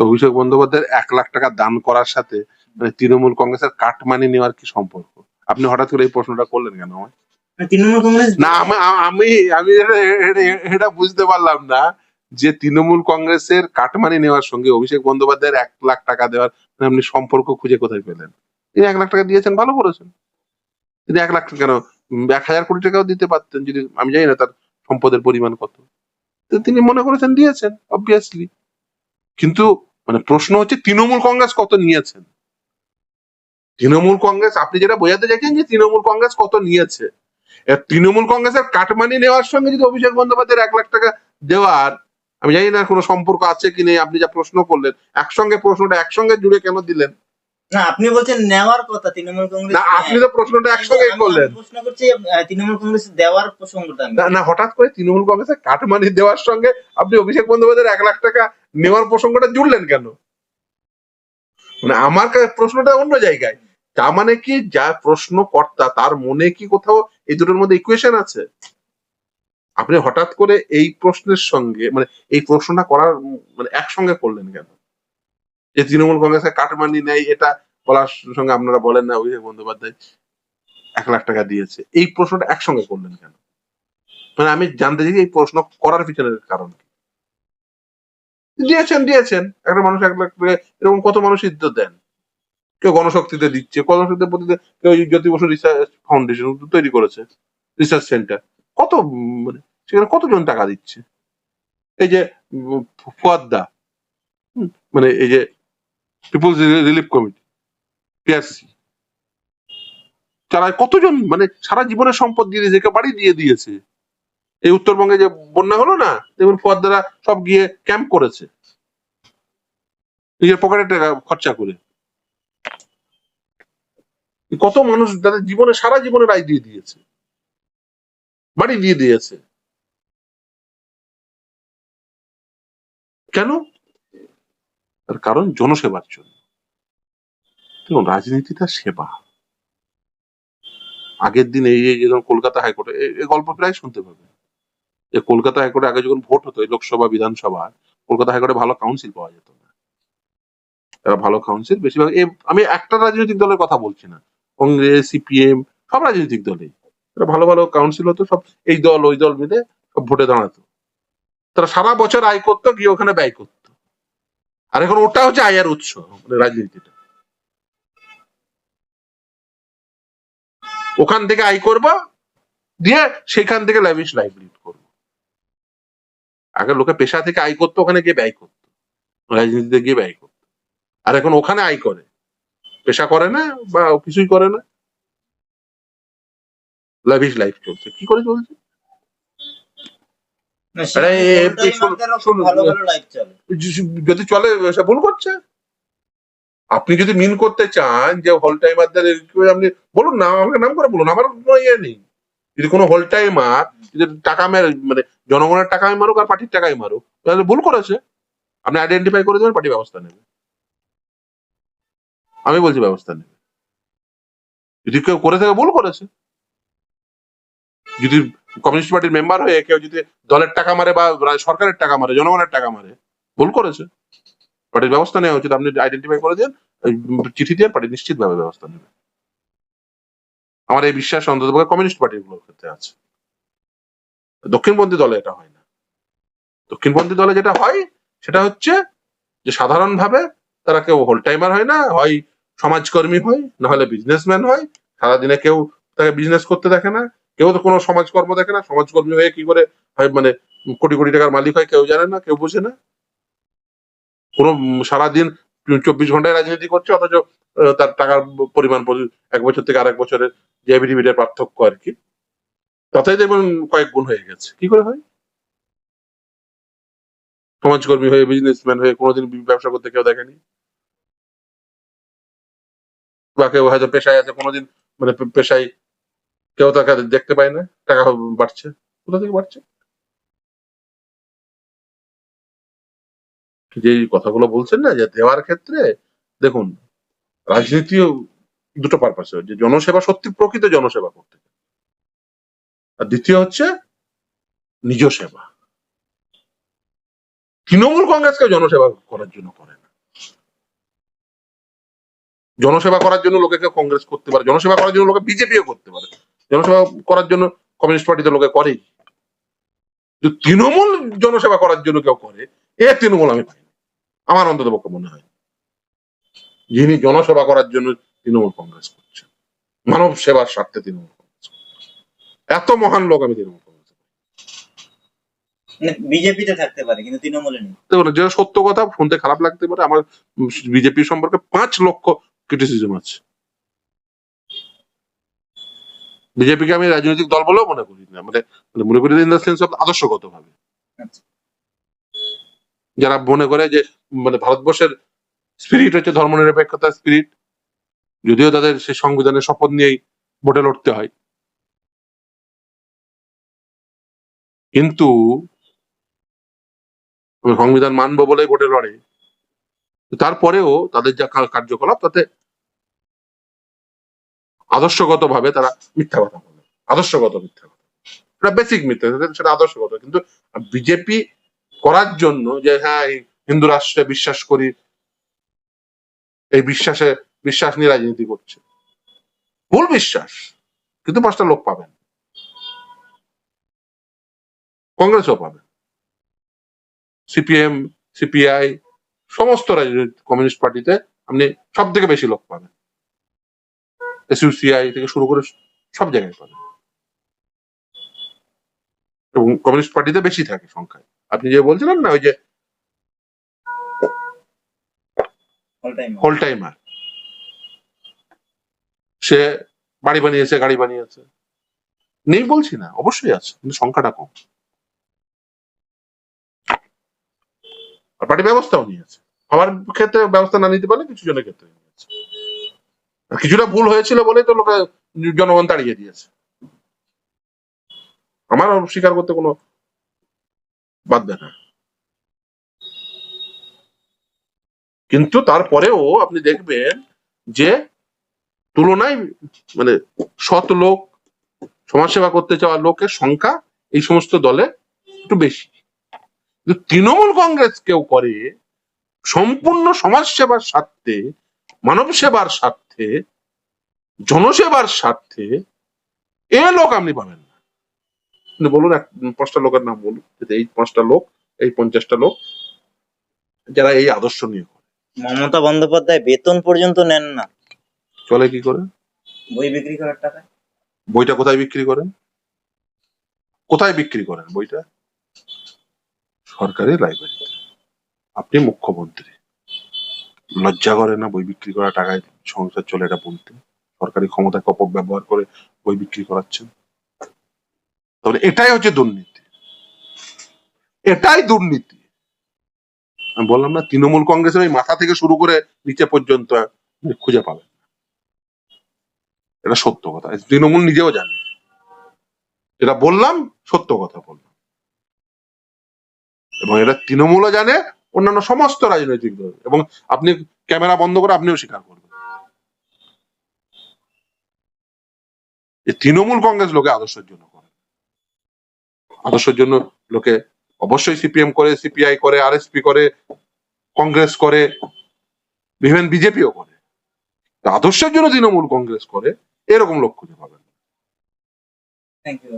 তো অভিষেক বন্দ্যোপাধ্যায়ের এক লাখ টাকা দান করার সাথে মানে তৃণমূল কংগ্রেসের কাটমানি নেওয়ার কি সম্পর্ক? আপনি হঠাৎ করে এই প্রশ্নটা করলেন কেন আমায়? তৃণমূল কংগ্রেস না আমি- আমি আমি এটা- বুঝতে পারলাম না যে তৃণমূল কংগ্রেসের কাটমানি নেওয়ার সঙ্গে অভিষেক বন্দ্যোপাধ্যায়ের এক লাখ টাকা দেওয়ার মানে আপনি সম্পর্ক খুঁজে কোথায় পেলেন? তিনি এক লাখ টাকা দিয়েছেন ভালো করেছেন। তিনি এক লাখ কেন? এক হাজার কোটি টাকাও দিতে পারতেন যদি আমি জানি না তার সম্পদের পরিমাণ কত। তো তিনি মনে করেছেন দিয়েছেন অবভিয়াসলি কিন্তু মানে প্রশ্ন হচ্ছে তৃণমূল কংগ্রেস কত নিয়েছেন তৃণমূল কংগ্রেস আপনি যেটা বোঝাতে চাইছেন যে তৃণমূল কংগ্রেস কত নিয়েছে। তৃণমূল কংগ্রেসের কাটমানি নেওয়ার সঙ্গে যদি অভিষেক বন্দ্যোপাধ্যায়ের এক লাখ টাকা দেওয়ার আমি জানি না কোনো সম্পর্ক আছে কি নেই আপনি যা প্রশ্ন করলেন একসঙ্গে প্রশ্নটা একসঙ্গে জুড়ে কেন দিলেন? না আপনি বলছেন নেওয়ার কথা তৃণমূল কংগ্রেস না আপনি তো প্রশ্নটা একসঙ্গে করলেন। প্রশ্ন করছি তৃণমূল কংগ্রেস দেওয়ার প্রসঙ্গটা না না হঠাৎ করে তৃণমূল কংগ্রেসের কাটমানি দেওয়ার সঙ্গে আপনি অভিষেক বন্দ্যোপাধ্যায়ের এক লাখ টাকা নেওয়ার প্রসঙ্গটা জুড়লেন কেন? মানে আমার প্রশ্নটা অন্য জায়গায়। তার মানে কি, যা প্রশ্নকর্তা, তার মনে কি কোথাও এই দুটোর মধ্যে ইকুয়েশন আছে? আপনি হঠাৎ করে এই প্রশ্নের সঙ্গে মানে এই প্রশ্নটা করার মানে একসঙ্গে করলেন কেন? যে তৃণমূল কংগ্রেসের কাটমানি নেই, এটা বলার সঙ্গে আপনারা বলেন না, অভিষেক বন্দ্যোপাধ্যায় এক লাখ টাকা দিয়েছে। এই প্রশ্নটা একসঙ্গে করলেন কেন? মানে আমি জানতে চাই এই প্রশ্ন করার পিছনের কারণ কি। দিয়েছেন দিয়েছেন। একটা মানুষ এক লাখ এরকম কত মানুষই তো দেন? কেউ গণশক্তিতে দিচ্ছে গণশক্তির প্রতি কেউ জ্যোতি বসু রিসার্চ ফাউন্ডেশন তৈরি করেছে রিসার্চ সেন্টার কত মানে সেখানে কতজন টাকা দিচ্ছে? এই যে ফুয়াদ্দা মানে এই যে পিপুলস রিলিফ কমিটি পিআরসি তারা কতজন মানে সারা জীবনের সম্পদ দিয়ে দিয়েছে বাড়ি দিয়ে দিয়েছে? এই উত্তরবঙ্গে যে বন্যা হলো না, দেখুন ফুয়াদ্দারা সব গিয়ে ক্যাম্প করেছে। নিজের পকেটে টাকা খরচা করে। কত মানুষ তাদের জীবনে, সারা জীবনে রায় দিয়ে দিয়েছে। বাড়ি দিয়ে দিয়েছে। কেন? তার কারণ জনসেবার জন্য। দেখুন, রাজনীতিটা সেবা। আগের দিন এই কলকাতা হাইকোর্টে, এ- এ গল্প প্রায় শুনতে পাবে যে কলকাতা হাইকোর্টে আগে যখন ভোট হতো লোকসভা, বিধানসভা, কলকাতা হাইকোর্টে ভালো কাউন্সিল পাওয়া যেত না। এরা ভালো কাউন্সিল বেশিরভাগ আমি একটা রাজনৈতিক দলের কথা বলছি না। কংগ্রেস, সিপিএম, সব রাজনৈতিক দলেই। এরা ভালো ভালো কাউন্সিল হতো, সব এই দল, ওই দল মিলে সব ভোটে দাঁড়াতো। তারা সারা বছর আয় করতো, গিয়ে ওখানে ব্যয় করতো। আর এখন ওটা হচ্ছে আয়ের উৎস মানে রাজনীতিটা। ওখান থেকে আয় করব, দিয়ে সেখান থেকে ল্যাভিশ লাইফ লিড করব। আগে লোকে পেশা থেকে আয় করতো ওখানে গিয়ে ব্যয় করতো। রাজনীতিতে গিয়ে ব্যয় করতো। আর এখন ওখানে আয় করে। পেশা করে না বা কিছুই করে না। ল্যাভিশ লাইফ চলছে। কি করে চলছে? যদি চলে ভুল করছে। আপনি যদি মিন করতে চান যে হোল টাইমারদের আপনি বলুন না আমাকে নাম করে বলুন আমার কোনো ইয়ে নেই। যদি কোনো হোল টাইমার যদি টাকা মেরে মানে জনগণের টাকায় মারুক আর পার্টির টাকায় মারুক, তাহলে ভুল করেছে। আপনি আইডেন্টিফাই করে দেবেন, পার্টি ব্যবস্থা নেবে। আমি বলছি ব্যবস্থা নেবে। যদি কেউ করে থাকে ভুল করেছে। যদি কমিউনিস্ট পার্টির মেম্বার হয়ে কেউ যদি দলের টাকা মারে বা সরকারের টাকা মারে, জনগণের টাকা মারে, ভুল করেছে। পার্টির ব্যবস্থা নেওয়া উচিত। আপনি আইডেন্টিফাই করে দেন চিঠি দিয়ে পার্টি নিশ্চিতভাবে ব্যবস্থা নেবে। আমার এই বিশ্বাস অন্তত কমিউনিস্ট পার্টিগুলোর ক্ষেত্রে আছে। দক্ষিণপন্থী দলে এটা হয় না। দক্ষিণপন্থী দলে যেটা হয়, সেটা হচ্ছে যে সাধারণভাবে তারা কেউ হোল টাইমার হয় না, হয় সমাজকর্মী হয়, না হলে বিজনেসম্যান হয়, সারাদিনে কেউ তাকে বিজনেস করতে দেখে না, কেউ তো কোনো সমাজকর্ম দেখে না, সমাজকর্মী হয়ে কি করে হয় মানে কোটি কোটি টাকার মালিক হয়, কেউ জানে না, কেউ বোঝে না। কোনো সারাদিন চব্বিশ ঘন্টায় রাজনীতি করছে, অথচ তার টাকার পরিমাণ পরি- এক বছর থেকে আরেক বছরের যে এবিডিবিটের পার্থক্য আর কি। তাতেই দেখবেন কয়েক গুণ হয়ে গেছে। কি করে হয়? সমাজকর্মী হয়ে বিজনেসম্যান হয়ে, কোনোদিন ব্যবসা করতে কেউ দেখেনি? বা কেউ হয়তো পেশায় আছে, কোনোদিন মানে পেশায় কেউ তাকে দেখতে পায় না, টাকা বাড়ছে। কোথা থেকে বাড়ছে? যে কথাগুলো বলছেন না, যে দেওয়ার ক্ষেত্রে, দেখুন, রাজনীতিও দুটো পারপাস যে জনসেবা সত্যি প্রকৃত জনসেবা করতে আর দ্বিতীয় হচ্ছে নিজ সেবা। তৃণমূল কংগ্রেসকে জনসেবা করার জন্য করে না। জনসেবা করার জন্য লোকে কংগ্রেস করতে পারে, জনসেবা করার জন্য লোকে বিজেপিও করতে পারে। জনসেবা করার জন্য কমিউনিস্ট পার্টিতে লোকে করেই। তৃণমূল জনসেবা করার জন্য কেউ করে এ তৃণমূল আমি পাইনি আমার অন্তত পক্ষে মনে হয়। যিনি জনসেবা করার জন্য তৃণমূল কংগ্রেস করছে মানব সেবার স্বার্থে তৃণমূল কংগ্রেস এত মহান লোক আমি তৃণমূল কংগ্রেস মানে বিজেপিতে থাকতে পারে কিন্তু তৃণমূলে নেই। যেটা সত্য কথা শুনতে খারাপ লাগতে পারে। আমার বিজেপি সম্পর্কে পাঁচ লক্ষ ক্রিটিসিজম আছে। বিজেপিকে আমি রাজনৈতিক দল বলেও মনে করি না। মানে মানে মনে করি ইন দ্য সেন্স অফ আদর্শগত ভাবে আচ্ছা। যারা মনে করে যে মানে ভারতবর্ষের স্পিরিট হচ্ছে ধর্মনিরপেক্ষতার স্পিরিট যদিও তাদের সেই সংবিধানের শপথ নিয়েই ভোটে লড়তে হয়। কিন্তু সংবিধান মানবো বলেই ভোটে লড়ে। তারপরেও তাদের যা কার্যকলাপ, তাতে আদর্শগত ভাবে তারা মিথ্যা কথা বলে। আদর্শগত মিথ্যা কথা এটা বেসিক মিথ্যা, সেটা- সেটা আদর্শগত। কিন্তু বিজেপি করার জন্য যে হ্যাঁ এই হিন্দু রাষ্ট্রে বিশ্বাস করি, এই বিশ্বাসে, বিশ্বাস নিয়ে রাজনীতি করছে। ভুল বিশ্বাস, কিন্তু পাঁচটা লোক পাবেন। কংগ্রেসও পাবেন। সিপিএম, সিপিআই, সমস্ত রাজনৈতিক কমিউনিস্ট পার্টিতে আপনি সব থেকে বেশি লোক পাবেন। এসইউসিআই থেকে শুরু করে সব জায়গায় পাবেন। এবং কমিউনিস্ট পার্টিতে বেশি থাকে সংখ্যায়। আপনি যে বলছিলেন না ওই যে হোল টাইমার সে বাড়ি বানিয়েছে গাড়ি বানিয়েছে। নেই বলছি না অবশ্যই আছে কিন্তু সংখ্যাটা কম। আর পার্টি ব্যবস্থাও নিয়েছে আমার ক্ষেত্রে ব্যবস্থা না নিতে পারলে কিছু জনের ক্ষেত্রে নিয়েছে কিছুটা ভুল হয়েছিল বলেই তো লোকে জনগণ তাড়িয়ে দিয়েছে। আমার স্বীকার করতে কোনো বাদ না। কিন্তু তারপরেও আপনি দেখবেন যে তুলনায় মানে সৎ লোক, সমাজসেবা করতে চাওয়া লোকের সংখ্যা এই সমস্ত দলে একটু বেশি। তৃণমূল কংগ্রেস কেউ করে, সম্পূর্ণ সমাজসেবার স্বার্থে মানব সেবার স্বার্থে, জনসেবার স্বার্থে, এ লোক আপনি পাবেন আপনি বলুন এক পাঁচটা লোকের নাম বলুন। যে এই পাঁচটা লোক এই পঞ্চাশটা লোক যারা এই আদর্শ নিয়ে করে। মমতা বন্দ্যোপাধ্যায় বেতন পর্যন্ত নেন না। চলে কি করে? বই বিক্রি করার টাকা বইটা কোথায় বিক্রি করেন? কোথায় বিক্রি করেন বইটা? সরকারি লাইব্রেরিতে। আপনি মুখ্যমন্ত্রী। লজ্জা করে না বই বিক্রি করা টাকায় সংসার চলে এটা বলতে? সরকারি ক্ষমতাকে অপব্যবহার করে বই বিক্রি করাচ্ছেন? তাহলে এটাই হচ্ছে দুর্নীতি। এটাই দুর্নীতি। আমি বললাম না, তৃণমূল কংগ্রেসের ওই মাথা থেকে শুরু করে নিচে পর্যন্ত খুঁজে পাবেন। এটা সত্য কথা। তৃণমূল নিজেও জানে। যেটা বললাম, সত্য কথা বললাম। এবং এটা তৃণমূলও জানে, অন্যান্য সমস্ত রাজনৈতিক দল। এবং আপনি ক্যামেরা বন্ধ করে আপনিও স্বীকার করবেন। তৃণমূল কংগ্রেস লোকে আদর্শের জন্য করে। আদর্শের জন্য লোকে অবশ্যই সিপিএম করে, সিপিআই করে, আরএসপি করে, কংগ্রেস করে ইভেন বিজেপিও করে। আদর্শের জন্য তৃণমূল কংগ্রেস করে, এরকম লোক খুঁজে পাবেন থ্যাংক ইউ